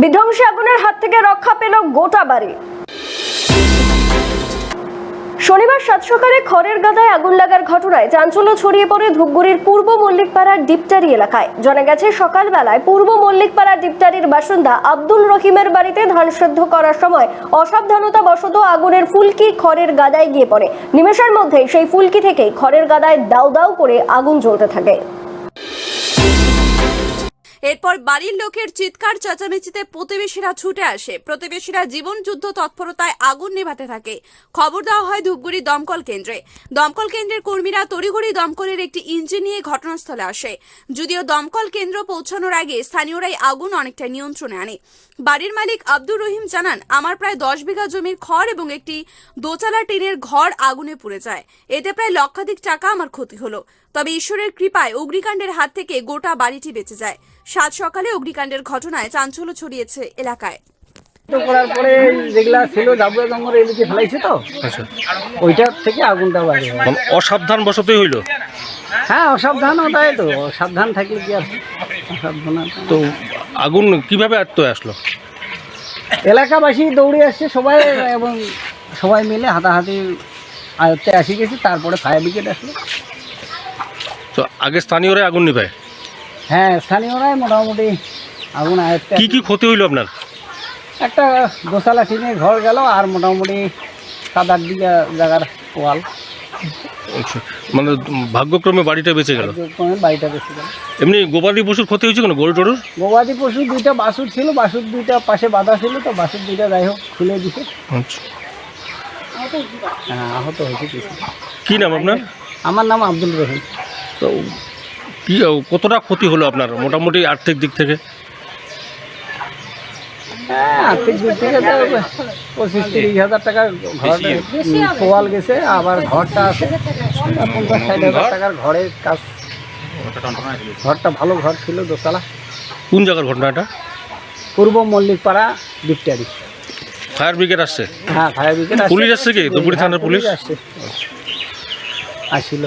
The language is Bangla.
বিধ্বংসী আগুনের হাত থেকে রক্ষা পেল গোটা বাড়ি। শনিবার সাত সকালে খড়ের গাদায় আগুন লাগার ঘটনায় চাঞ্চল্য ছড়িয়ে পড়ে ধূপগুড়ির পূর্ব মল্লিকপাড়ার ডিপটারি এলাকায়। জানা গেছে, সকালবেলায় পূর্ব মল্লিকপাড়ার ডিপটারির বাসিন্দা আব্দুল রহিমের বাড়িতে ধান সেদ্ধ করার সময় অসাবধানতা বশত আগুনের ফুলকি খড়ের গাদায় গিয়ে পড়ে। নিমেষের মধ্যেই সেই ফুলকি থেকেই খড়ের গাদায় দাউ দাউ করে আগুন জ্বলতে থাকে। এরপর বাড়ির লোকের চিৎকার, চেঁচামেচিতে প্রতিবেশীরা ছুটে আসে। প্রতিবেশীরা জীবন যুদ্ধ তৎপরতায় আগুন নেভাতে থাকে। খবর দেওয়া হয় ধূপগুড়ি দমকল কেন্দ্রে। দমকল কেন্দ্রের কর্মীরা তড়িঘড়ি দমকলের একটি ইঞ্জিন নিয়ে ঘটনাস্থলে আসে। যদিও দমকল কেন্দ্র পৌঁছানোর আগে স্থানীয়রাই আগুন অনেকটা নিয়ন্ত্রণে আনে। বাড়ির মালিক আব্দুর রহিম জানান, আমার প্রায় দশ বিঘা জমির খড় এবং একটি দোচালা টিনের ঘর আগুনে পুড়ে যায়। এতে প্রায় লক্ষাধিক টাকা আমার ক্ষতি হলো। তবে ঈশ্বরের কৃপায় অগ্নিকাণ্ডের হাত থেকে গোটা বাড়িটি বেঁচে যায়। সাত সকালে অগ্নিকাণ্ডের ঘটনায় চাঞ্চল্য ছড়িয়েছে এলাকায়। তো করার পরে যেগুলা ছিল জঙ্গল এদিকে ফেলাইছে তো? আচ্ছা। ওইটার থেকে আগুনটা বাড়ি মানে অসাবধান বশতই হইল? হ্যাঁ অসাবধান ওটাই তো। সাবধান থাকলে কি আর অসাবধান তো আগুন কীভাবে আত্ম আসলো? এলাকাবাসী দৌড়ে আসছে সবাই এবং সবাই মিলে হাতাহাতি আয়ত্তে আসি গেছে তারপরে ফায়ার ব্রিগেড আসলো। তো আগে স্থানীয়রাই আগুন নিভায়? হ্যাঁ স্থানীয়রাই মোটামুটি আগুন আয়ত্তে কি কি ক্ষতি হইল আপনার? একটা দোসালা টিনের ঘর গেল আর মোটামুটি সাত আট বিঘা জায়গার ওয়াল। আচ্ছা, মানে ভাগ্যক্রমে বাড়িটা বেঁচে গেল? কমে বাড়িটা বেশি গেল। এমনি গবাদি পশুর ক্ষতি হয়েছে কোনো গরু টরুর? গবাদি পশু দুইটা বাসুর ছিল বাসুর দুইটা পাশে বাঁধা ছিল তো বাসুর দুইটা যাই হোক খুলে দিছে। আচ্ছা। হ্যাঁ আহত হয়েছে কিছু। কি নাম আপনার? আমার নাম আব্দুল রহিম। তো কি কতটা ক্ষতি হলো আপনার মোটামুটি আর্থিক দিক থেকে? হ্যাঁ আর্থিক দিক থেকে তো পঁচিশ তিরিশ হাজার টাকার ঘর পোয়াল গেছে আবার ঘরটা আছে। আর পঞ্চাশ ষাট হাজার টাকার ঘরের কাজ। ঘরটা ভালো ঘর ছিল দোতলা। কোন জায়গার ঘটনা এটা? পূর্ব মল্লিকপাড়া ডিপটারি ফায়ার ব্রিগেড আসছে? হ্যাঁ ফায়ার ব্রিগেড পুলিশ আসছে। কি? ধুপগুড়ি থানার পুলিশ? আসছে। আসছিল।